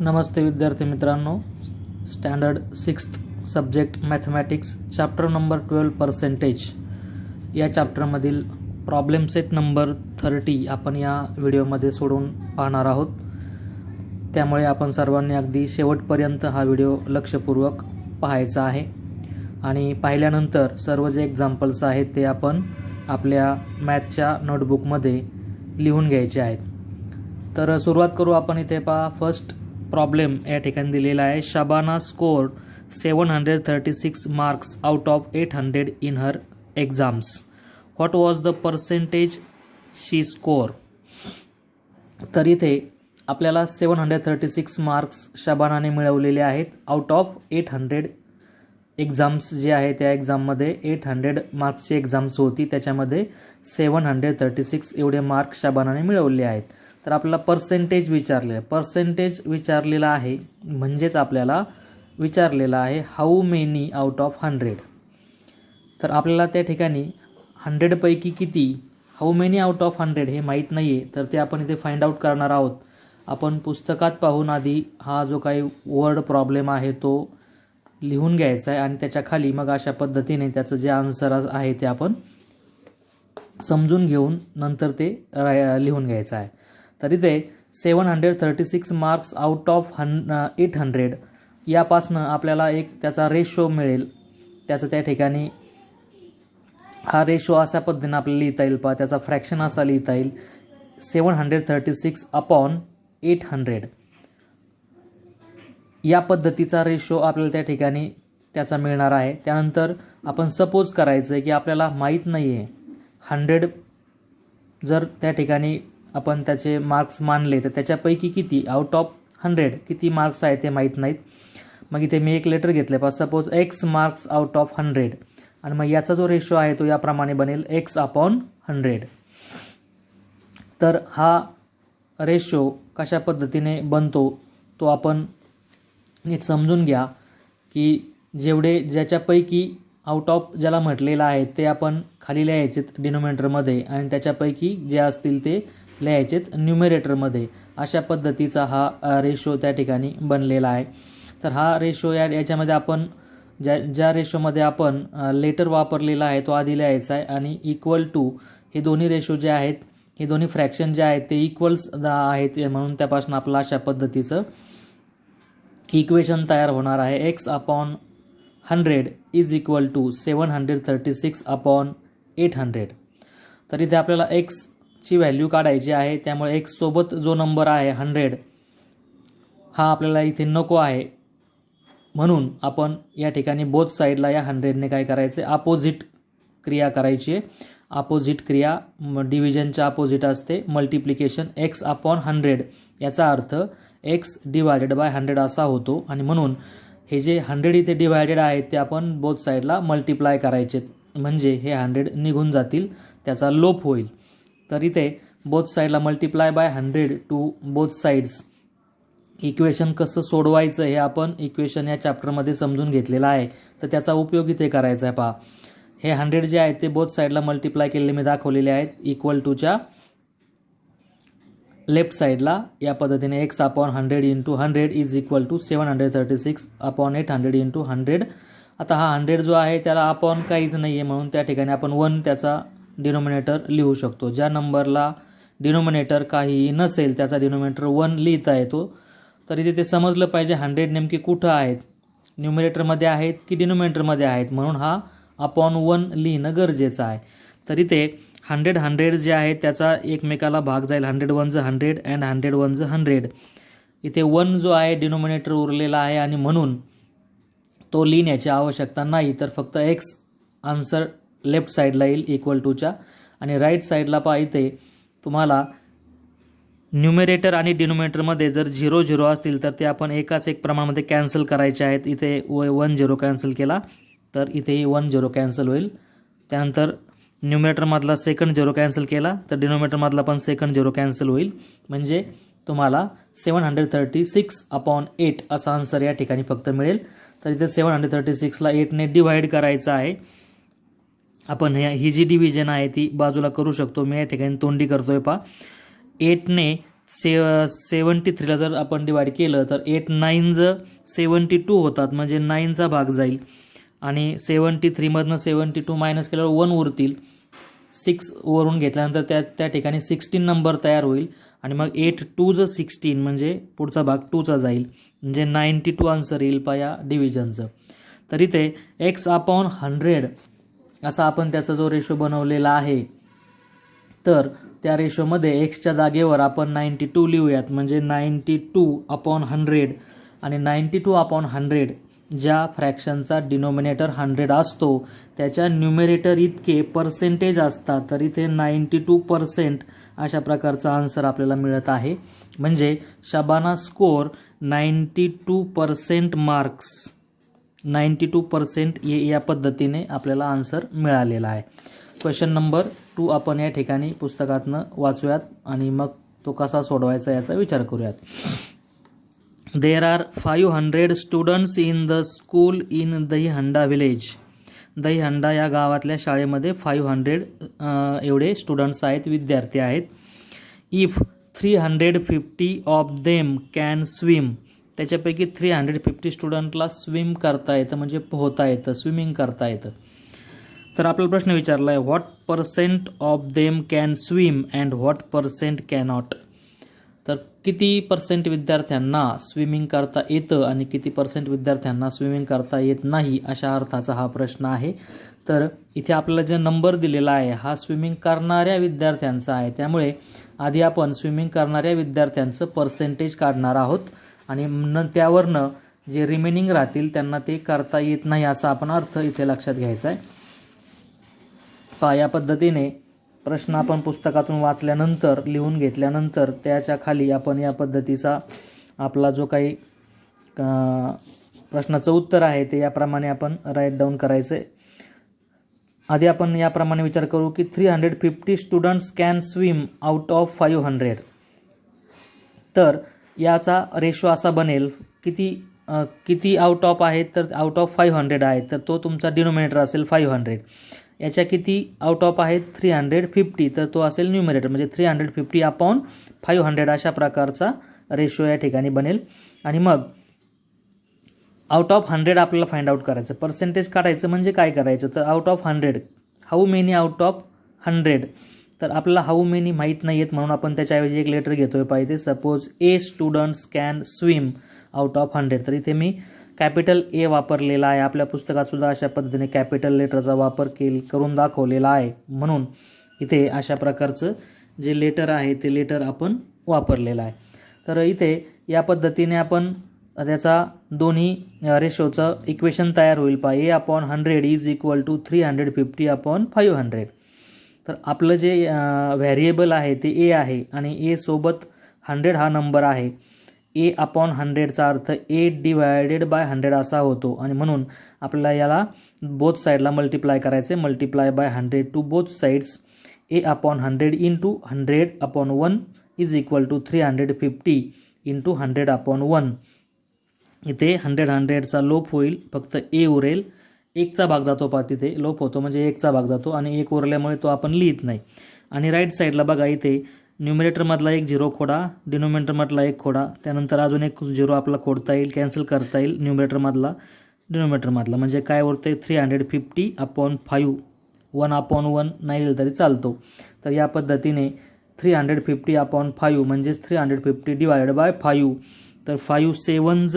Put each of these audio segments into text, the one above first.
नमस्ते विद्यार्थी मित्रांनो. Standard sixth subject mathematics chapter number twelve percentage या चॅप्टरमधील प्रॉब्लेम सेट नंबर थर्टी आपण या व्हिडिओमध्ये सोडून पाहणार आहोत. त्यामुळे आपण सर्वांनी अगदी शेवटपर्यंत हा व्हिडिओ लक्षपूर्वक पाहायचा आहे. आणि पाहिल्यानंतर सर्व जे एक्झाम्पल्स आहेत ते आपण आपल्या मॅथच्या नोटबुकमध्ये लिहून घ्यायचे आहेत. तर सुरुवात करू आपण इथे पहा. फर्स्ट प्रॉब्लेम या ठिकाणी दिलेला आहे. Shabana score seven hundred thirty six marks out of eight hundred in her exams what was the percentage she score तर इथे आपल्याला seven hundred thirty six marks शबानाने मिळवलेले आहेत. Out of eight hundred exams जे आहे त्या एक्झाममध्ये एट हंड्रेड मार्क्सची एक्झाम्स होती. त्याच्यामध्ये सेवन हंड्रेड थर्टी सिक्स एवढे मार्क्स शबानाने मिळवले आहेत. तर आपल्याला पर्सेंटेज विचारले पर्सेंटेज विचारलेला आहे म्हणजेच आपल्याला विचारलेला आहे how many out of hundred तर आपल्याला त्या ठिकाणी हंड्रेडपैकी किती how many out of hundred हे माहीत नाही आहे तर ते आपण इथे फाइंड आउट करणार आहोत. आपण पुस्तकात पाहून आधी हा जो काही वर्ड प्रॉब्लेम आहे तो लिहून घ्यायचा आहे आणि त्याच्याखाली मग अशा पद्धतीने त्याचं जे आन्सर आहे ते आपण समजून घेऊन नंतर ते राय लिहून घ्यायचं आहे. तरी ते seven hundred thirty six marks out of हन एट हंड्रेड यापासनं आपल्याला एक त्याचा रेशो मिळेल. त्याचं त्या ठिकाणी हा रेशो अशा पद्धतीनं आपल्याला लिहिता येईल पहा. त्याचा फ्रॅक्शन असा लिहिता येईल. Seven hundred thirty six upon eight hundred या पद्धतीचा रेशो आपल्याला त्या ठिकाणी त्याचा मिळणार आहे. त्यानंतर आपण सपोज करायचं आहे की आपल्याला माहीत नाही आहे हंड्रेड जर त्या ठिकाणी आपण त्याचे मार्क्स मानले तर त्याच्यापैकी किती? आउट ऑफ हंड्रेड किती मार्क्स आहे ते माहीत नाहीत. मग इथे मी एक लेटर घेतलं आहे suppose x marks out of hundred आणि मग याचा जो रेशो आहे तो याप्रमाणे बनेल एक्स अपॉन हंड्रेड तर हा रेशो कशा पद्धतीने बनतो तो आपण नीट समजून घ्या की जेवढे ज्याच्यापैकी आउट ऑफ ज्याला म्हटलेलं आहे ते आपण खाली लिहायचेत डिनोमिनेटरमध्ये आणि त्याच्यापैकी जे असतील ते लिहायचेत न्युमिरेटरमध्ये अशा पद्धतीचा हा रेशो त्या ठिकाणी बनलेला आहे. तर हा रेशो या याच्यामध्ये आपण ज्या ज्या रेशोमध्ये आपण लेटर वापरलेला आहे तो आधी लिहायचा आहे आणि इक्वल टू हे दोन्ही रेशो जे आहेत हे दोन्ही फ्रॅक्शन जे आहेत ते इक्वल्स आहेत म्हणून त्यापासून आपलं अशा पद्धतीचं इक्वेशन तयार होणार आहे. X upon hundred is equal to seven hundred thirty six upon eight hundred तर इथे आपल्याला एक्स ची व्हॅल्यू काढायची आहे त्यामुळे एक सोबत जो नंबर आहे हंड्रेड हा आपल्याला इथे नको आहे. म्हणून आपण या ठिकाणी बोथ साईडला या हंड्रेडने काय करायचे? अपोजिट क्रिया करायची आहे. अपोजिट क्रिया डिव्हिजनच्या अपोजिट असते. मल्टिप्लिकेशन एक्स अपॉन हंड्रेड याचा अर्थ एक्स डिवायडेड बाय हंड्रेड असा होतो. आणि म्हणून हे जे हंड्रेड इथे डिवायडेड आहेत ते आपण बोथ साईडला मल्टिप्लाय करायचे म्हणजे हे हंड्रेड निघून जातील त्याचा लोप होईल. तर इथे बोथ साईडला multiply by hundred to both sides equation कसं सोडवायचं हे आपण इक्वेशन या चॅप्टरमध्ये समजून घेतलेलं आहे. तर त्याचा उपयोग इथे करायचा आहे पहा. हे हंड्रेड जे आहेत ते बोथ साईडला मल्टिप्लाय केलेले मी दाखवलेले आहेत. इक्वल टूच्या लेफ्ट साईडला या पद्धतीने x upon hundred into hundred is equal to seven hundred thirty six upon eight hundred into hundred आता हा हंड्रेड जो आहे त्याला अपॉन काहीच नाही आहे म्हणून त्या ठिकाणी आपण वन त्याचा डिनोमिनेटर लिहू शकतो. ज्या नंबरला डिनोमिनेटर काहीही नसेल त्याचा डिनोमिनेटर वन लिहिता येतो. तर इथे ते समजलं पाहिजे हंड्रेड नेमके कुठं आहेत. न्युमिनेटरमध्ये आहेत की डिनोमिनेटरमध्ये आहेत? म्हणून हा अपॉन वन लिहिणं गरजेचं आहे. तर इथे हंड्रेड हंड्रेड जे आहे त्याचा एकमेकाला भाग जाईल. हंड्रेड वनचं हंड्रेड अँड हंड्रेड वनचं हंड्रेड इथे वन जो आहे डिनोमिनेटर उरलेला आहे आणि म्हणून तो लिहिण्याची आवश्यकता नाही. तर फक्त एक्स आन्सर लेफ्ट साईडला येईल इक्वल टूच्या आणि राईट साईडला पहा इथे तुम्हाला न्युमिरेटर आणि डिनोमिनेटरमध्ये जर झिरो झिरो असतील तर ते आपण एकाच एक प्रमाणामध्ये कॅन्सल करायचे आहेत. इथे व वन झिरो कॅन्सल केला तर इथेही वन झिरो कॅन्सल होईल. त्यानंतर न्युमिनेटरमधला सेकंड झिरो कॅन्सल केला तर डिनोमिनेटरमधला पण सेकंड झिरो कॅन्सल होईल. म्हणजे तुम्हाला seven hundred thirty six upon eight असा आन्सर या ठिकाणी फक्त मिळेल. तर इथे सेवन हंड्रेड थर्टी सिक्सला एटने डिवाईड करायचं आहे. आपण ह्या ही जी डिव्हिजन आहे ती बाजूला करू शकतो. मी या ठिकाणी तोंडी करतोय पा एटने से सेवन्टी थ्रीला जर आपण डिवाईड केलं तर एट नाईन ज सेवन्टी टू होतात. म्हणजे नाईनचा भाग जाईल. आणि सेवन्टी थ्रीमधनं सेवन्टी टू मायनस केल्यावर वन उरतील. सिक्स वरून घेतल्यानंतर त्या त्या ठिकाणी सिक्स्टीन नंबर तयार होईल. आणि मग एट टू ज सिक्स्टीन म्हणजे पुढचा भाग टूचा जाईल. म्हणजे नाईन्टी टू आन्सर येईल पा या डिव्हिजनचं तर इथे एक्स अपॉन हंड्रेड असा आपण त्याचा जो रेशो बनवलेला आहे तर त्या रेशोमध्ये एक्सच्या जागेवर आपण नाईन्टी टू लिहूयात. म्हणजे नाईन्टी टू अपॉन हंड्रेड आणि नाईन्टी टू अपॉन हंड्रेड ज्या फ्रॅक्शनचा डिनोमिनेटर हंड्रेड असतो त्याच्या न्युमेरेटर इतके पर्सेंटेज असतात तर इथे नाईन्टी टू पर्सेंट अशा प्रकारचा आन्सर आपल्याला मिळत आहे. म्हणजे Shabana score ninety two percent marks ninety two percent या पद्धतीने आपल्याला आन्सर मिळालेला आहे. क्वेश्चन नंबर टू आपण या ठिकाणी पुस्तकातनं वाचूयात आणि मग तो कसा सोडवायचा याचा विचार करूयात. There are five hundred students in the school in Dahihanda village Dahihanda या गावातल्या शाळेमध्ये फाईव्ह हंड्रेड एवढे स्टुडंट्स आहेत विद्यार्थी आहेत. If three hundred fifty of them can swim त्याच्यापैकी थ्री हंड्रेड फिफ्टी स्टुडंटला स्विम करता येतं म्हणजे पोहता येतं स्विमिंग करता येतं. तर आपल्याला प्रश्न विचारला आहे what percent of them can swim and what percent cannot तर किती पर्सेंट विद्यार्थ्यांना स्विमिंग करता येतं आणि किती पर्सेंट विद्यार्थ्यांना स्विमिंग करता येत नाही अशा अर्थाचा हा प्रश्न आहे. तर इथे आपल्याला जे नंबर दिलेला आहे हा स्विमिंग करणाऱ्या विद्यार्थ्यांचा आहे. त्यामुळे आधी आपण स्विमिंग करणाऱ्या विद्यार्थ्यांचं पर्सेंटेज काढणार आहोत. आणि न त्यावरनं जे रिमेनिंग राहतील त्यांना ते करता येत नाही असा आपण अर्थ इथे लक्षात घ्यायचा आहे पहा या पद्धतीने प्रश्न आपण पुस्तकातून वाचल्यानंतर लिहून घेतल्यानंतर त्याच्याखाली आपण या पद्धतीचा आपला जो काही प्रश्नाचं उत्तर आहे ते याप्रमाणे आपण राईट डाऊन करायचं आहे आधी आपण याप्रमाणे विचार करू की three hundred fifty students can swim out of five hundred तर याचा रेशो असा बनेल किती किती आउट ऑफ आहेत तर आउट ऑफ फाईव्ह हंड्रेड आहेत. तर तो तुमचा डिनोमिनेटर असेल फाईव्ह हंड्रेड याच्या किती आउट ऑफ आहेत? थ्री हंड्रेड फिफ्टी तर तो असेल न्युमिनेटर म्हणजे three hundred fifty upon five hundred अशा प्रकारचा रेशो या ठिकाणी बनेल. आणि मग आउट ऑफ हंड्रेड आपल्याला फाइंड आउट करायचं. पर्सेंटेज काढायचं म्हणजे काय करायचं? तर out of hundred how many out of hundred तर आपल्याला हाऊ मेनी माहीत नाही आहेत म्हणून आपण त्याच्याऐवजी एक लेटर घेतोय. पाहिजे suppose a students can swim out of hundred तर इथे मी कॅपिटल ए वापरलेला आहे. आपल्या पुस्तकात सुद्धा अशा पद्धतीने कॅपिटल लेटरचा वापर केल करून दाखवलेला आहे. म्हणून इथे अशा प्रकारचं जे लेटर आहे ते लेटर आपण वापरलेलं आहे. तर इथे या पद्धतीने आपण त्याचा दोन्ही रेशोचं इक्वेशन तयार होईल. पा a upon hundred is equal to three hundred fifty upon five hundred तर आपलं जे व्हॅरिएबल आहे ते ए आहे आणि ए सोबत हंड्रेड हा नंबर आहे. ए अपॉन हंड्रेडचा अर्थ ए डिवायडेड बाय हंड्रेड असा होतो. आणि म्हणून आपल्याला याला बोथ साईडला मल्टिप्लाय करायचे. Multiply by hundred to both sides a upon hundred into hundred upon one is equal to three hundred fifty into hundred upon one इथे हंड्रेड हंड्रेडचा लोप होईल. फक्त ए उरेल. एकचा भाग जातो पा तिथे लोप होतो म्हणजे एकचा भाग जातो आणि एक उरल्यामुळे तो आपण लिहित नाही. आणि राईट साईडला बघा इथे न्युमिरेटरमधला एक झिरो खोडा डिनोमिनेटरमधला एक खोडा त्यानंतर अजून एक झिरो आपला खोडता येईल कॅन्सल करता येईल न्युमिरेटरमधला डिनोमिनेटरमधला म्हणजे काय उरते three hundred fifty upon five one upon one नाही लिहिलं तरी चालतो. तर या पद्धतीने three hundred fifty upon five म्हणजेच three hundred fifty divided by five तर फाईव्ह सेवन्ज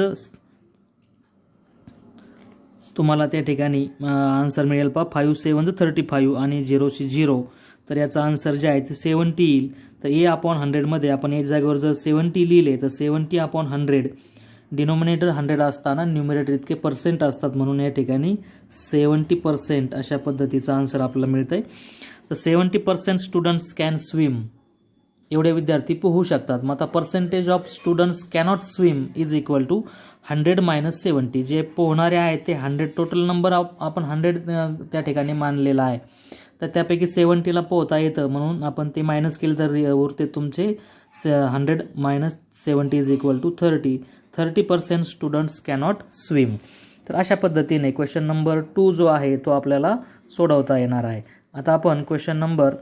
तुम्हाला त्या ठिकाणी आन्सर मिळेल पा फाईव्ह सेवन थर्टी फाईव्ह आणि झिरोशी झिरो तर याचा आन्सर जे आहे ते सेवन्टी येईल. तर ए अपॉन हंड्रेडमध्ये आपण एक जागेवर जर सेवन्टी लिहिले तर seventy upon hundred denominator hundred असताना न्युमिनेटर इतके पर्सेंट असतात म्हणून या ठिकाणी सेवन्टी पर्सेंट अशा पद्धतीचा आन्सर आपल्याला मिळतं आहे तर seventy percent students can swim एवढे विद्यार्थी पोहू शकतात. मग आता percentage of students cannot swim is equal to hundred minus seventy जे पोहणारे आहेत ते हंड्रेड टोटल नंबर आपण हंड्रेड त्या ठिकाणी मानलेला आहे. तर त्यापैकी सेवन्टीला पोहता येतं. म्हणून आपण ते मायनस केलं तर उरते तुमचे say hundred minus seventy is equal to thirty thirty percent students cannot swim तर अशा पद्धतीने क्वेश्चन नंबर टू जो आहे तो आपल्याला सोडवता येणार आहे. आता आपण क्वेश्चन नंबर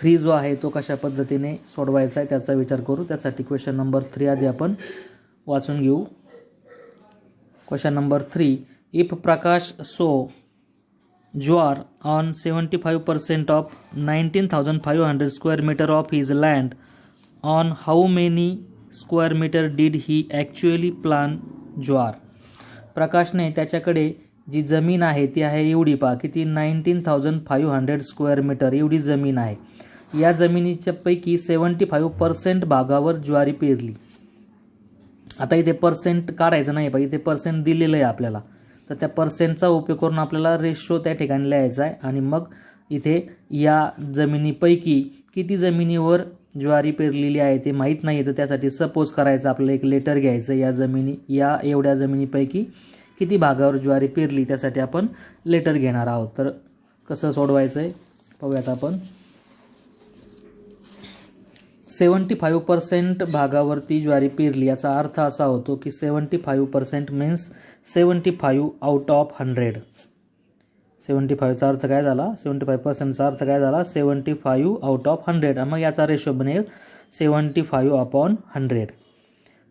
थ्री जो आहे तो कशा पद्धतीने सोडवायचा आहे त्याचा विचार करू. त्यासाठी क्वेश्चन नंबर थ्री आधी आपण वाचून घेऊ. Question number three if Prakash sows jowar on seventy five percent of nineteen thousand five hundred square metre of his land on how many square metre did he actually plan jowar प्रकाशने त्याच्याकडे जी जमीन आहे ती आहे एवढी पहा किती? Nineteen thousand five hundred square metre एवढी जमीन आहे. या जमिनीच्या पैकी सेवन्टी फाईव्ह पर्सेंट भागावर ज्वारी पेरली. आता इथे पर्सेंट काढायचं नाही पाहिजे इथे पर्सेंट दिलेलं आहे आपल्याला. तर त्या पर्सेंटचा उपयोग करून आपल्याला रेशो त्या ठिकाणी लिहायचा आहे. आणि मग इथे या जमिनीपैकी किती जमिनीवर ज्वारी पेरलेली आहे ते माहीत नाही तर त्यासाठी सपोज करायचं आपल्याला एक लेटर घ्यायचं या जमिनी या एवढ्या जमिनीपैकी किती भागावर ज्वारी पेरली त्यासाठी आपण लेटर घेणार आहोत. तर कसं सोडवायचं आहे पाहूयात आपण. सेवन्टी फाईव्ह पर्सेंट भागावरती ज्वारी पेरली. याचा अर्थ असा होतो की seventy five percent means seventy five out of hundred seventy फाईव्हचा अर्थ काय झाला? सेवन्टी फाईव्ह पर्सेंटचा अर्थ काय झाला? Seventy five out of hundred मग याचा रेशो बनेल seventy five upon hundred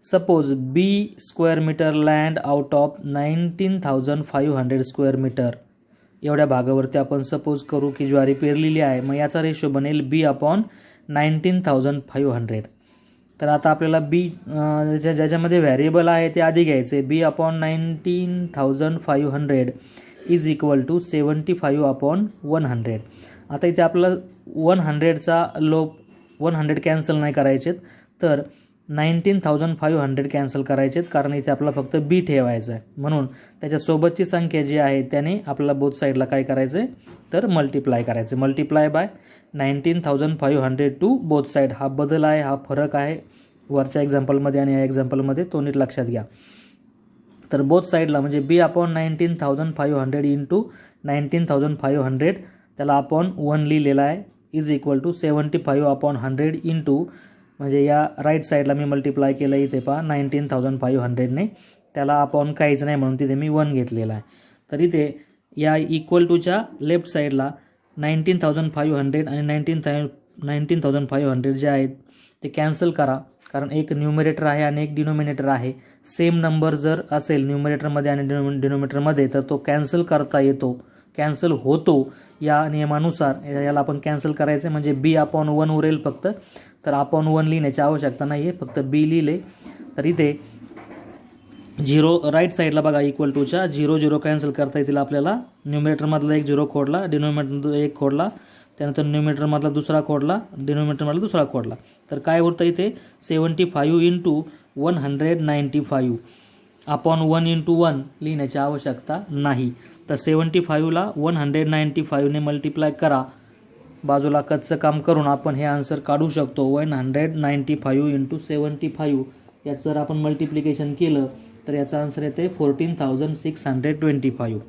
suppose b square metre land out of nineteen thousand five hundred square metre एवढ्या भागावरती आपण सपोज करू की ज्वारी पेरलेली आहे. मग याचा रेशो बनेल b upon nineteen thousand five hundred. तर आता आपल्याला बी ज्या ज्याच्यामध्ये व्हॅरिएबल आहे ते आधी घ्यायचे. B upon nineteen thousand five hundred is equal to seventy five upon one hundred आता इथे आपला वन हंड्रेडचा लोप वन हंड्रेड कॅन्सल नाही करायचेत. तर nineteen thousand five hundred cancel करायचेत कारण इथे आपला फक्त बी ठेवायचं आहे म्हणून त्याच्यासोबतची संख्या जी आहे त्याने आपल्याला बोथ साईडला काय करायचं आहे तर मल्टिप्लाय करायचं multiply by nineteen thousand five hundred to both side. हा बदल आहे हा फरक आहे. वरच्या एक्झाम्पलमध्ये आणि या एक्झाम्पलमध्ये तो नीट लक्षात घ्या. तर बोथ साईडला म्हणजे b upon nineteen thousand five hundred into nineteen thousand five hundred. त्याला आपण वन लिहिलेला आहे. Is equal to seventy five upon hundred into म्हणजे या राईट साईडला मी मल्टिप्लाय केलं इथे पहा नाईन्टीन थाउजंड फाईव्ह हंड्रेडने त्याला अपॉन काहीच नाही म्हणून तिथे मी वन घेतलेला आहे. तर इथे या इक्वल टूच्या लेफ्ट साईडला नाईन्टीन थाउजंड फाईव्ह हंड्रेड आणि नाईन्टीन थाय नाईन्टीन थाउजंड फाईव्ह हंड्रेड जे आहेत ते कॅन्सल करा. कारण एक न्यूमरेटर आहे आणि एक डिनोमिनेटर आहे. सेम नंबर जर असेल न्यूमरेटरमध्ये आणि डिनो डिनोमिनेटरमध्ये तर तो कॅन्सल करता येतो. कॅन्सल होतो या नियमानुसार. याला आपण कॅन्सल करायचं म्हणजे बी अपॉन वन उरेल फक्त. तर अपॉन वन लिहिण्याची आवश्यकता नाही आहे फक्त बी लिहिले. तर इथे झिरो राईट साईडला बघा इक्वल टूच्या झिरो झिरो कॅन्सल करता येतील आपल्याला. न्युमिनेटरमधला एक झिरो खोडला डिनोमिनेटरमधला एक खोडला त्यानंतर न्युमिनेटरमधला दुसरा खोडला डिनोमिनेटरमधला दुसरा खोडला तर काय होतं इथे? Seventy five into one hundred ninety five upon one into one लिहिण्याची आवश्यकता नाही. तर सेवन्टी फायूला वन हंड्रेड नाईन्टी फाईव्हने मल्टिप्लाय करा. बाजूला कच्चं काम करून आपण हे आन्सर काढू शकतो. One hundred ninety five into seventy five याचं जर आपण मल्टिप्लिकेशन केलं तर याचा आन्सर येते fourteen thousand six hundred twenty five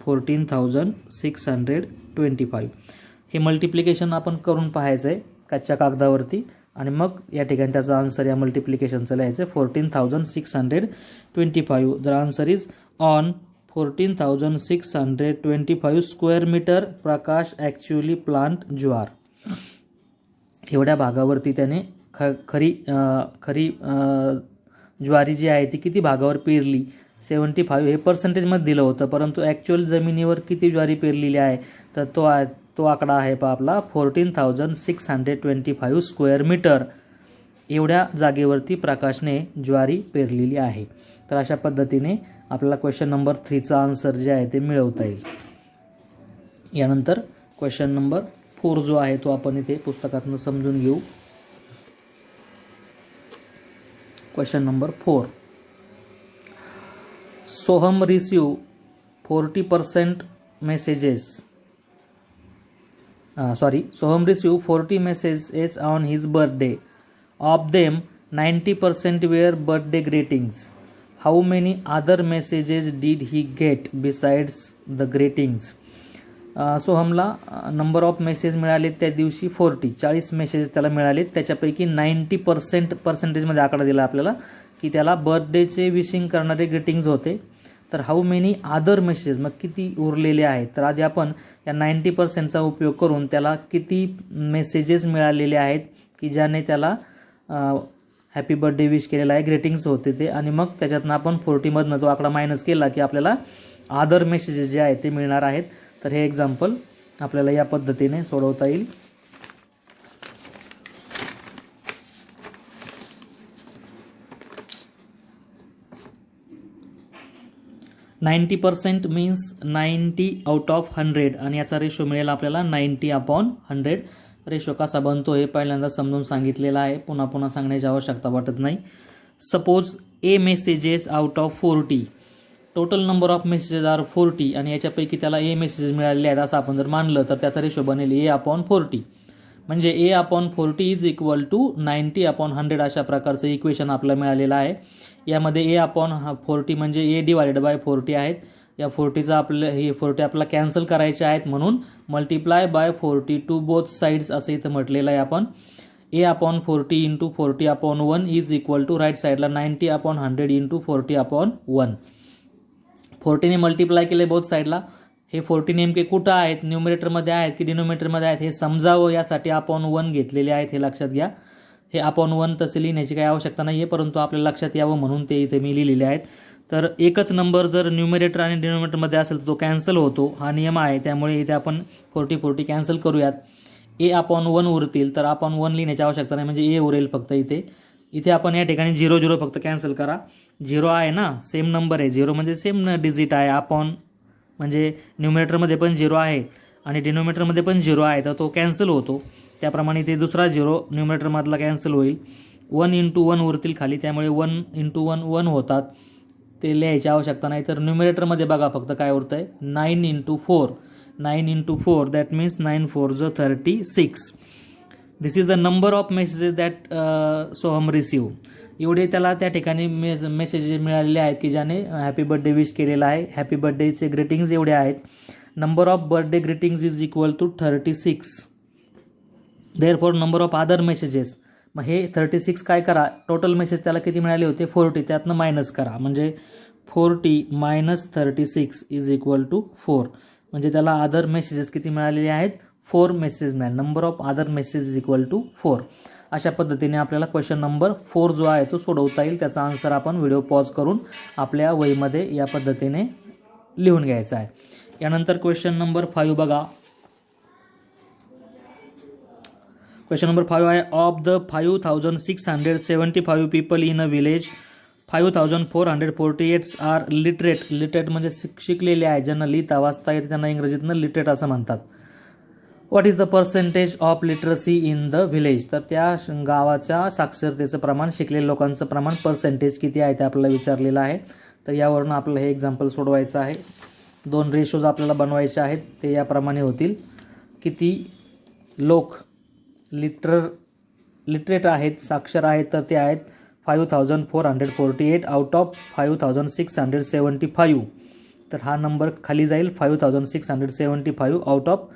fourteen thousand six hundred twenty five हे मल्टिप्लिकेशन आपण करून पाहायचं आहे कच्च्या कागदावरती. आणि मग या ठिकाणी त्याचा आन्सर या मल्टिप्लिकेशनचं लिहायचं आहे fourteen thousand six hundred twenty five the answer is on fourteen thousand six hundred twenty five square metre Prakash actually plant jowar. एवढ्या भागावरती त्याने ख खरी खरी ज्वारी जी आहे ती किती भागावर पेरली? सेवन्टी फाईव्ह हे पर्सेंटेजमध्ये दिलं होतं परंतु ॲक्च्युअल जमिनीवर किती ज्वारी पेरलेली आहे? तर तो आहे तो आकडा आहे पा आपला fourteen thousand six hundred twenty five square metre एवढ्या जागेवरती प्रकाशने ज्वारी पेरलेली आहे. तर अशा पद्धतीने आपल्याला क्वेश्चन नंबर थ्रीचा आन्सर जे आहे ते मिळवता येईल. यानंतर क्वेश्चन नंबर फोर जो आहे तो आपण इथे पुस्तकातून समजून घेऊ. Question number 4. Soham received 40% messages. Uh, sorry, Soham received 40 messages on his birthday. Of them, 90% were birthday greetings. How many other messages did he get besides the greetings? सोहमला number of message मिळाले त्या दिवशी forty चाळीस message त्याला मिळाले त्याच्यापैकी ninety percent पर्सेंटेजमध्ये आकडा दिला आपल्याला की त्याला बर्थडेचे विशिंग करणारे ग्रीटिंग्ज होते. तर हाऊ मेनी आदर मेसेजेस मग किती उरलेले आहेत? तर आधी आपण या नाईंटी पर्सेंटचा उपयोग करून त्याला किती मेसेजेस मिळालेले आहेत की ज्याने त्याला हॅपी बर्थडे विश केलेला आहे ग्रेटिंग्स होते ते. आणि मग त्याच्यातनं आपण फोर्टीमधनं तो आकडा मायनस केला की आपल्याला आदर मेसेजेस जे आहेत ते मिळणार आहेत. तर हे एक्झाम्पल आपल्याला या पद्धतीने सोडवता येईल. Ninety percent means ninety out of hundred आणि याचा रेशो मिळेल आपल्याला नाईंटी अपॉन हंड्रेड रेशो कसा बनतो हे पहिल्यांदा समजून सांगितलेला आहे. पुन्हा पुन्हा सांगण्याची आवश्यकता वाटत नाही. Suppose a messages out of forty total number of messages are forty आणि याच्यापैकी त्याला ए मेसेजेस मिळालेले आहेत असं आपण जर मानलं तर त्याचा रेशो बनेल ए अपॉन फोर्टी म्हणजे a upon forty is equal to ninety upon hundred अशा प्रकारचं इक्वेशन आपल्याला मिळालेलं आहे. यामध्ये ए अपॉन हा फोर्टी म्हणजे ए डिवायडेड बाय फोर्टी आहेत. या फोर्टीचा आपल्या हे फोर्टी आपल्याला कॅन्सल करायचे आहेत म्हणून multiply by forty to both sides असं इथं म्हटलेलं आहे आपण. A upon forty into forty upon one is equal to right साईडला ninety upon hundred into forty upon one फोर्टीने multiply केले बोथ साईडला हे फोर्टी नेमके कुठं आहेत? न्युमिरेटरमध्ये आहेत की डिनोमिनेटरमध्ये आहेत? हे समजावं यासाठी अपॉन वन घेतलेले आहेत हे लक्षात घ्या. हे अपॉन वन तसे लिहिण्याची काही आवश्यकता नाही आहे परंतु आपल्या लक्षात यावं म्हणून ते इथे मी लिहिलेले आहेत. तर एकच नंबर जर न्युमिरेटर आणि डिनोमिनेटरमध्ये असेल तर तो कॅन्सल होतो. हा नियम आहे त्यामुळे इथे आपण फोर्टी फोर्टी कॅन्सल करूयात. ए अपॉन वन उरतील तर आपण वन लिहिण्याची आवश्यकता नाही. म्हणजे ए उरेल फक्त इथे. इथे आपण या ठिकाणी झिरो झिरो फक्त कॅन्सल करा. झिरो आहे ना? सेम नंबर आहे. झिरो म्हणजे सेम डिजिट आहे अपॉन म्हणजे न्युमिनेटरमध्ये पण झिरो आहे आणि डिनोमिनेटरमध्ये पण झिरो आहे. तर तो कॅन्सल होतो. त्याप्रमाणे ते दुसरा झिरो न्युमिनेटरमधला कॅन्सल होईल. वन इंटू वन उरतील खाली. त्यामुळे वन इंटू वन वन होतात. ते लिहायची आवश्यकता नाही. तर न्युमिनेटरमध्ये बघा फक्त काय उरतं आहे nine into four nine into four that means nine four जो thirty six this is the number of messages that Soham receive एवढे त्याला त्या ठिकाणी मेस मेसेजेस मिळालेले आहेत की ज्याने हॅपी बर्थडे विश केलेला आहे. हॅपी बर्थडेचे ग्रीटिंग्ज एवढे आहेत. Number of birthday greetings is equal to thirty six therefore number of other messages मग हे थर्टी सिक्स काय करा? टोटल मेसेज त्याला किती मिळाले होते? फोर्टी त्यातनं मायनस करा. म्हणजे forty minus thirty six is equal to four म्हणजे त्याला अदर मेसेजेस किती मिळालेले आहेत? फोर मेसेज मिळाले. Number of other message is equal to four अशा पद्धतीने आपल्याला क्वेश्चन नंबर फोर जो आहे तो सोडवता येईल. त्याचा आन्सर आपण व्हिडिओ पॉज करून आपल्या वहीमध्ये या पद्धतीने लिहून घ्यायचा आहे. यानंतर क्वेश्चन नंबर फाईव्ह बघा. क्वेश्चन नंबर फाईव्ह आहे of the five thousand six hundred seventy five people in a village five thousand four hundred forty eights are literate literate म्हणजे शिक शिकलेले आहे. ज्यांना लिहिता वाचता येते त्यांना इंग्रजीतनं लिटरेट असं म्हणतात. What is the percentage of literacy in the village तर त्या श- गावाच्या साक्षरतेचं प्रमाण शिकलेल्या लोकांचं प्रमाण पर्सेंटेज किती आहे ते आपल्याला विचारलेलं आहे. तर यावरून आपलं हे एक्झाम्पल सोडवायचं आहे. दोन रेशोज आपल्याला बनवायचे आहेत ते याप्रमाणे होतील. किती लोक लिटर लिटरेट आहेत साक्षर आहेत तर ते आहेत five thousand four hundred forty eight out of five thousand six hundred seventy five तर हा नंबर खाली जाईल five thousand six hundred seventy five out of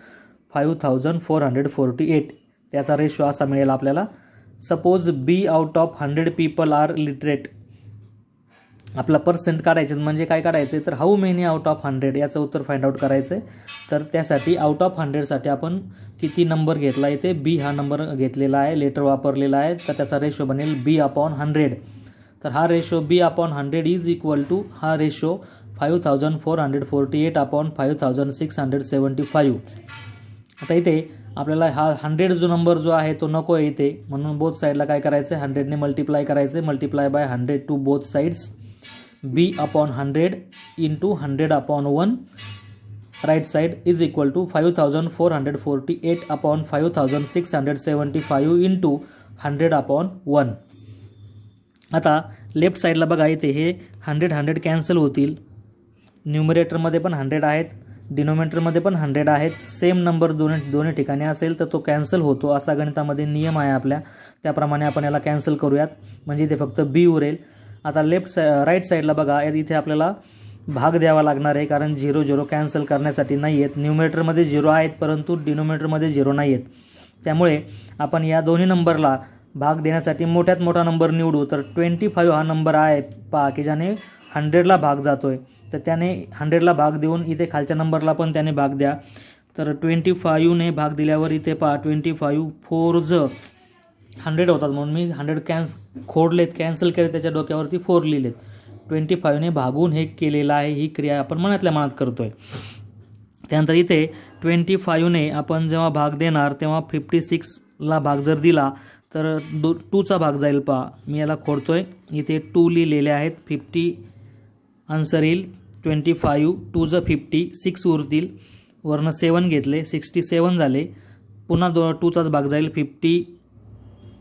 five thousand four hundred forty eight. त्याचा रेशो असा मिळेल आपल्याला. Suppose B out of hundred people are literate आपला percent काढायचे म्हणजे काय काढायचं? आहे तर how many out of hundred याचं उत्तर फाइंड आउट करायचं आहे तर त्यासाठी आउट ऑफ हंड्रेडसाठी आपण किती नंबर घेतला इथे? बी हा नंबर घेतलेला आहे लेटर वापरलेला आहे. तर त्याचा रेशो बनेल बी अपॉन हंड्रेड तर हा ratio B upon hundred is equal to हा ratio five thousand four hundred forty eight upon five thousand six hundred seventy five. आता इथे आपल्याला हा हंड्रेड जो नंबर जो आहे तो नको आहे इथे. म्हणून बोथ साईडला काय करायचं आहे हंड्रेडने मल्टिप्लाय करायचं आहे multiply by hundred to both sides B upon hundred into hundred upon one right side is equal to five thousand four hundred forty eight upon five thousand six hundred seventy five to hundred upon one आता left साईडला बघा इथे हे hundred hundred cancel होतील. न्युमिरेटरमध्ये पण hundred आहेत. डिनोमिनेटरमध्ये पण hundred आहेत. सेम नंबर दोन्ही दोन्ही ठिकाणी असेल तर तो कॅन्सल होतो. असा गणितामध्ये नियम आहे आपल्या. त्याप्रमाणे आपण याला कॅन्सल करूयात. म्हणजे इथे फक्त बी उरेल. आता लेफ्ट साय राईट साईडला बघा. इथे आपल्याला भाग द्यावा लागणार आहे. कारण झिरो झिरो कॅन्सल करण्यासाठी नाही आहेत न्युमिरेटरमध्ये झिरो आहेत परंतु डिनोमिनेटरमध्ये झिरो नाही आहेत त्यामुळे आपण या दोन्ही नंबरला भाग देण्यासाठी मोठ्यात मोठा नंबर निवडू. तर ट्वेंटी फाईव्ह हा नंबर आहे पहा की ज्याने हंड्रेडला भाग जातो आहे तर त्याने हंड्रेडला भाग देऊन इथे खालच्या नंबरला पण त्याने भाग द्या. तर ट्वेंटी फायूने भाग दिल्यावर इथे पहा ट्वेंटी फायू फोर ज हंड्रेड होतात म्हणून मी हंड्रेड कॅन्स खोडलेत कॅन्सल केले त्याच्या डोक्यावरती फोर लिहिलेत. ट्वेंटी फाईव्हने भागून हे केलेलं आहे ही क्रिया आपण मनातल्या मनात करतोय. त्यानंतर इथे ट्वेंटी फाईव्हने आपण जेव्हा भाग देणार तेव्हा फिफ्टी सिक्सला भाग जर दिला तर दो टूचा भाग जाईल पहा. मी याला खोडतोय. इथे टू लिहिलेले आहेत. फिफ्टी आन्सर येईल. ट्वेंटी फाईव्ह टू ज फिफ्टी सिक्स उरतील. वरनं सेवन घेतले सिक्स्टी सेवन झाले. पुन्हा दो टूचाच भाग जाईल फिफ्टी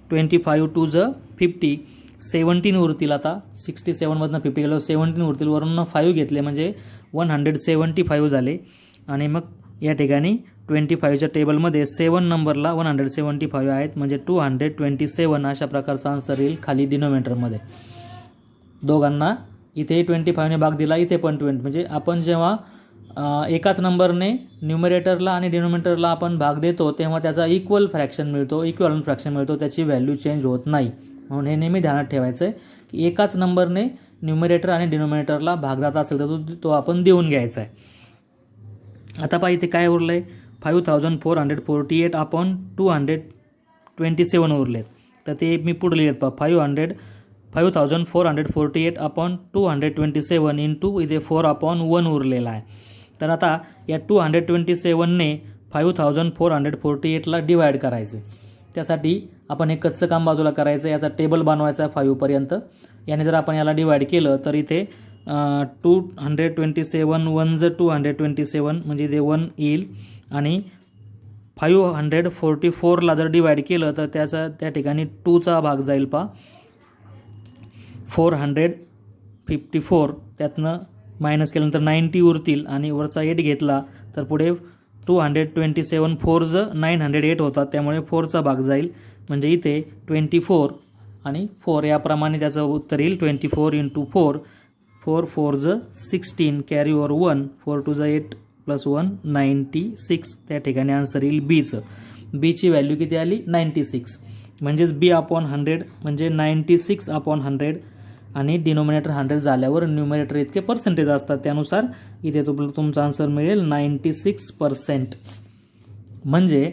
ट्वेंटी फाईव्ह टू ज फिफ्टी. सेवन्टीन उरतील आता. सिक्स्टी सेवनमधनं फिफ्टी गेलो सेवन्टीन उरतील. वरून फाईव्ह घेतले म्हणजे वन हंड्रेड सेवन्टी फाईव्ह झाले. आणि मग या ठिकाणी ट्वेंटी फाईव्हच्या टेबलमध्ये सेवन नंबरला वन हंड्रेड सेवन्टी फाईव्ह आहेत. म्हणजे टू हंड्रेड ट्वेंटी सेवन अशा प्रकारचा आन्सर येईल खाली डिनोमिनेटरमध्ये दोघांना इथेही ट्वेंटी फाईव्हने भाग दिला इथे पण ट्वेंटी म्हणजे आपण जेव्हा एकाच नंबरने न्युमरेटरला आणि डिनोमिनेटरला आपण भाग देतो तेव्हा त्याचा इक्वल फ्रॅक्शन मिळतो इक्वलन फ्रॅक्शन मिळतो त्याची व्हॅल्यू चेंज होत नाही. म्हणून हे नेहमी ध्यानात ठेवायचं आहे की एकाच नंबरने न्युमरेटर आणि डिनोमिनेटरला भाग जात असेल तर तो तो आपण देऊन घ्यायचा आहे आता पहा इथे काय उरलं आहे five thousand four hundred forty eight upon two hundred twenty seven उरलेत. तर ते मी पुढे लिहिलेत पहा. Five hundred five thousand four hundred forty eight upon two hundred twenty seven into इथे फोर अपॉन वन उरलेला आहे. तर आता या two hundred twenty सेवनने five thousand four hundred forty एटला डिवाईड करायचे. त्यासाठी आपण हे कच्चं काम बाजूला करायचं याचा टेबल बनवायचा आहे फाईव्हपर्यंत याने जर आपण याला डिवाईड केलं तर इथे two hundred twenty seven one ज टू हंड्रेड ट्वेंटी सेवन म्हणजे इथे वन येईल आणि फाईव्ह हंड्रेड फोर्टी फोरला जर डिवाईड केलं तर त्याचा त्या ठिकाणी टूचा भाग जाईल पा फोर हंड्रेड फिफ्टी फोर. त्यातनं मायनस केल्यानंतर नाईन्टी उरतील आणि वरचा एट घेतला तर पुढे two hundred twenty seven four ज नाईन हंड्रेड एट होतात. त्यामुळे फोरचा भाग जाईल. म्हणजे इथे ट्वेंटी फोर आणि फोर याप्रमाणे त्याचं उत्तर येईल. Twenty four into four four four ज sixteen carry over one four two ज eight plus one ninety six त्या ठिकाणी आन्सर येईल बीचं बीची व्हॅल्यू किती आली? नाईन्टी सिक्स म्हणजेच बी अपॉन हंड्रेड म्हणजे नाईन्टी सिक्स अपॉन हंड्रेड आणि डिनोमिनेटर हंड्रेड झाल्यावर न्युमिनेटर इतके पर्सेंटेज असतात त्यानुसार इथे तुम तुमचा आन्सर मिळेल नाईन्टी सिक्स पर्सेंट म्हणजे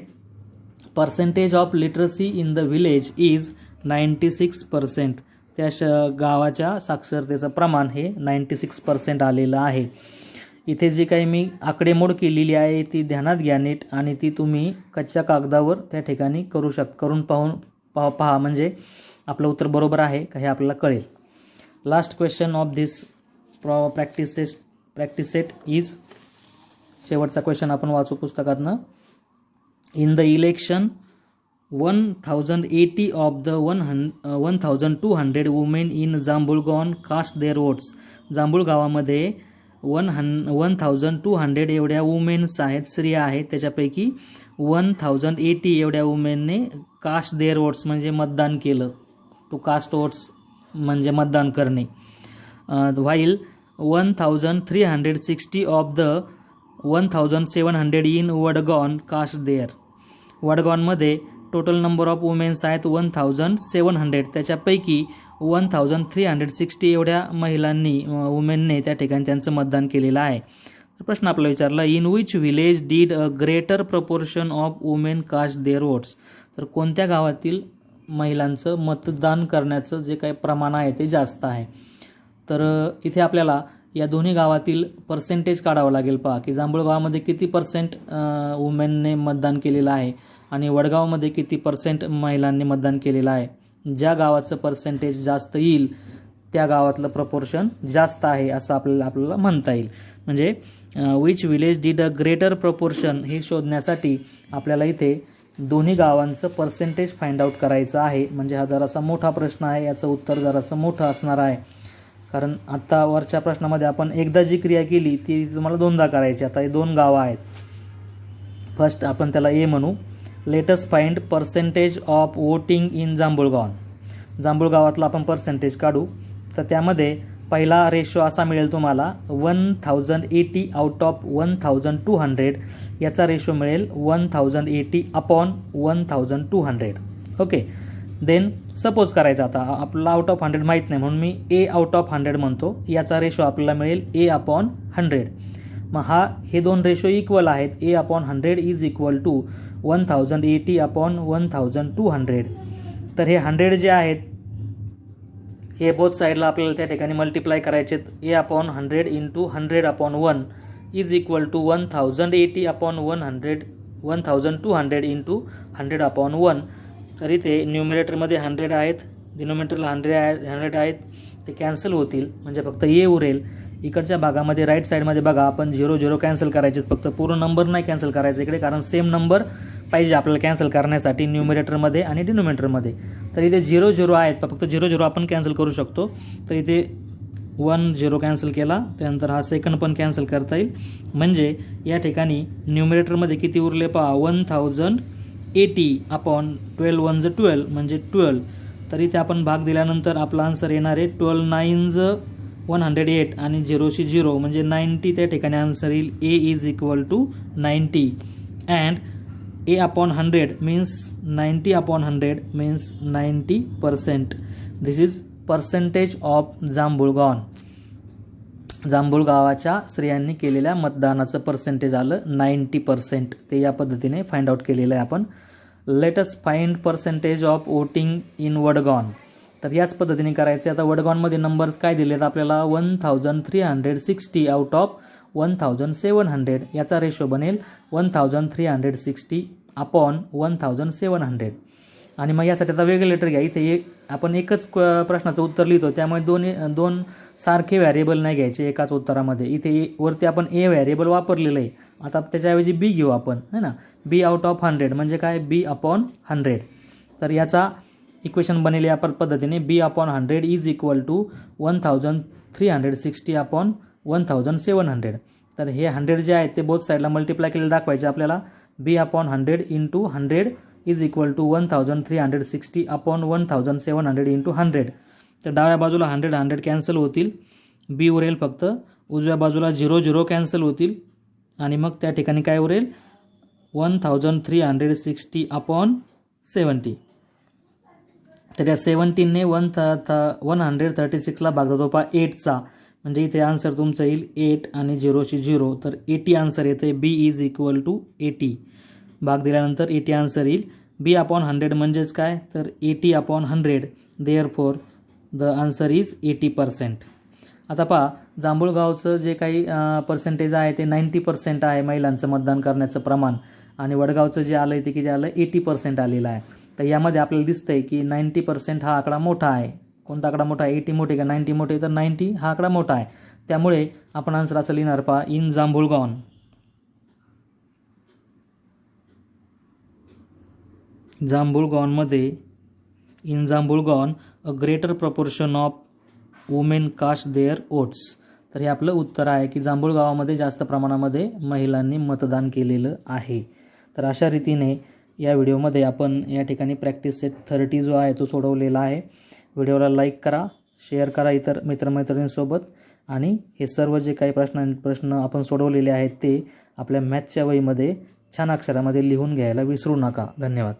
percentage of literacy in the village is ninety six percent त्या श गावाच्या साक्षरतेचं प्रमाण हे नाईन्टी सिक्स पर्सेंट आलेलं आहे. इथे जी काही मी आकडेमोड केलेली आहे ती ध्यानात घ्या नीट आणि ती तुम्ही कच्च्या कागदावर त्या ठिकाणी करू शक करून पाहून पा पहा. म्हणजे आपलं उत्तर बरोबर आहे का हे आपल्याला कळेल. लास्ट क्वेश्चन ऑफ दिस प्रॉ practice set practice set is शेवटचा क्वेश्चन आपण वाचू पुस्तकातनं. In the election one thousand eighty of the one हन one thousand two hundred women in Jambhulgaon cast their votes जांभूळ गावामध्ये वन हन वन थाउजंड टू हंड्रेड एवढ्या womens आहेत स्त्रिया आहेत त्याच्यापैकी वन थाउजंड एटी एवढ्या वुमेनने कास्ट देअर वोट्स म्हणजे मतदान केलं. टू कास्ट वोट्स म्हणजे मतदान करणे. While one thousand three hundred sixty of the one thousand seven hundred in Vadgaon cast their वडगॉनमध्ये total number of womens आहेत वन थाउजंड सेवन हंड्रेड त्याच्यापैकी one thousand three hundred sixty एवढ्या महिलांनी वुमेनने त्या ठिकाणी त्यांचं मतदान केलेलं आहे. तर प्रश्न आपला विचारला in which village did a greater proportion of women cast their votes तर कोणत्या गावातील महिलांचं मतदान करण्याचं जे काही प्रमाण आहे ते जास्त आहे. तर इथे आपल्याला या दोन्ही गावातील पर्सेंटेज काढावं लागेल पहा की जांभूळ गावामध्ये किती पर्सेंट वुमेनने मतदान केलेलं आहे आणि वडगावमध्ये किती पर्सेंट महिलांनी मतदान केलेलं आहे. ज्या गावाचं पर्सेंटेज जास्त येईल त्या गावातलं प्रपोर्शन जास्त आहे असं आपल्याला आपल्याला म्हणता येईल. म्हणजे which village did a greater proportion हे शोधण्यासाठी आपल्याला इथे दोन्ही गावांचं पर्सेंटेज फाइंड आउट करायचं आहे. म्हणजे हा जरासा मोठा प्रश्न आहे. याचं उत्तर जरासं मोठं असणार आहे. कारण आत्ता वरच्या प्रश्नामध्ये आपण एकदा जी क्रिया केली ती तुम्हाला दोनदा करायची. आता हे दोन गावं आहेत. फर्स्ट आपण त्याला ए म्हणू. Let's find percentage of voting in Jambhulgaon जांभूळगावातला आपण पर्सेंटेज काढू. तर त्यामध्ये पहिला रेशो असा मिळेल तुम्हाला one thousand eighty out of one thousand two hundred याचा रेशो मिळेल one thousand eighty upon one thousand two hundred okay then suppose करायचं आता. आपल्याला आउट ऑफ हंड्रेड माहीत नाही म्हणून मी ए आउट ऑफ हंड्रेड म्हणतो. याचा रेशो आपल्याला मिळेल ए अपॉन हंड्रेड मग हा हे दोन रेशो इक्वल आहेत. A upon hundred is equal to one thousand eighty upon one thousand two hundred तर हे हंड्रेड जे आहेत हे बोथ साईडला आपल्याला त्या ठिकाणी मल्टिप्लाय करायचे A upon hundred into hundred upon one is equal to one thousand eighty upon one hundred one thousand two hundred into hundred upon one तर इथे न्यूमिरेटरमध्ये हंड्रेड आहेत डिनोमिनेटरला हंड्रेड आहे हंड्रेड आहेत. ते कॅन्सल होतील म्हणजे फक्त ए उरेल. इकडच्या भागामध्ये राईट साईडमध्ये बघा आपण झिरो झिरो कॅन्सल करायचे फक्त पूर्ण नंबर नाही कॅन्सल करायचं इकडे कारण सेम नंबर पाहिजे आपल्याला कॅन्सल करण्यासाठी न्यूमिरेटरमध्ये आणि डिनोमिनेटरमध्ये तर इथे झिरो झिरो आहेत फक्त झिरो झिरो आपण कॅन्सल करू शकतो. तर इथे वन झिरो कॅन्सल केला त्यानंतर हा सेकंड पण कॅन्सल करता येईल. म्हणजे या ठिकाणी न्युमिरेटरमध्ये किती उरले पहा? One thousand eighty upon twelve one ज ट्वेल्व म्हणजे ट्वेल्व तर इथे आपण भाग दिल्यानंतर आपला आन्सर येणार आहे ट्वेल्व नाईन ज वन हंड्रेड एट आणि झिरोशी झिरो म्हणजे नाईन्टी त्या ठिकाणी आन्सर येईल. A is equal to ninety and A upon hundred means ninety upon hundred means ninety percent this is percentage of Jambhulgaon जांभूळ गावाच्या स्त्रियांनी केलेल्या मतदानाचं पर्सेंटेज आलं नाईन्टी पर्सेंट ते या पद्धतीने फाइंड आउट केलेलं आहे आपण. Let's find percentage of voting in Vadgaon तर याच पद्धतीने करायचे आता वडगॉनमध्ये नंबर्स काय दिले आहेत आपल्याला one thousand three hundred sixty out of one thousand seven hundred याचा रेशो बनेल one thousand three hundred sixty upon one thousand seven hundred. आणि मग यासाठी आता वेगळं लेटर घ्या. इथे एक आपण एकच क- प्रश्नाचं उत्तर लिहितो. त्यामुळे दोन दोन सारखे व्हॅरिएबल नाही घ्यायचे एकाच उत्तरामध्ये. इथे ए- वरती आपण ए व्हॅरिएबल वापरलेलं आहे. आता त्याच्याऐवजी बी घेऊ आपण. है ना? बी आउट ऑफ हंड्रेड म्हणजे काय? बी अपॉन हंड्रेड तर याचा इक्वेशन बनेल या पद्धतीने. B upon hundred is equal to one thousand three hundred sixty upon one thousand seven hundred तर हे हंड्रेड जे आहेत ते बोथ साईडला मल्टिप्लाय केलेलं दाखवायचे आपल्याला. B upon hundred into hundred is equal to one thousand three hundred sixty upon one thousand seven hundred into hundred तर डाव्या बाजूला हंड्रेड हंड्रेड कॅन्सल होतील. बी उरेल फक्त. उजव्या बाजूला झिरो झिरो कॅन्सल होतील. आणि मग त्या ठिकाणी काय उरेल? One thousand three hundred sixty upon seventy तर या सेवन्टीनने वन थ थ वन हंड्रेड थर्टी सिक्सला भाग जातो पा एटचा म्हणजे इथे आन्सर तुमचं येईल एट आणि झिरोशी झिरो तर एटी आन्सर येते B is equal to eighty भाग दिल्यानंतर एटी आन्सर येईल. बी अपॉन हंड्रेड म्हणजेच काय? तर eighty upon hundred therefore the answer is eighty percent आता पहा जांभूळगावचं जे काही पर्सेंटेज आहे ते नाईन्टी पर्सेंट आहे महिलांचं मतदान करण्याचं प्रमाण. आणि वडगावचं जे आलं आहे ते किती आलं एटी पर्सेंट आलेलं आहे. तर यामध्ये आपल्याला दिसतंय की नाईन्टी पर्सेंट हा आकडा मोठा आहे. कोणता आकडा मोठा आहे? एटी मोठे का नाईन्टी मोठे? तर नाईन्टी हा आकडा मोठा आहे. त्यामुळे आपण आन्सर असं लिहिणार पहा इन Jambhulgaon जांभूळगावनमध्ये in Jambhulgaon a greater proportion of women cast their votes तर हे आपलं उत्तर आहे की जांभूळ गावामध्ये जास्त प्रमाणामध्ये महिलांनी मतदान केलेलं आहे. तर अशा रीतीने या व्हिडिओमध्ये आपण या ठिकाणी प्रॅक्टिस सेट थर्टी जो आहे तो सोडवलेला आहे. व्हिडिओला लाईक करा शेअर करा इतर मित्रमैत्रिणींसोबत. आणि हे सर्व जे काही प्रश्न प्रश्न आपण सोडवलेले आहेत ते आपल्या मॅथच्या वहीमध्ये छान अक्षरामध्ये लिहून घ्यायला विसरू नका. धन्यवाद.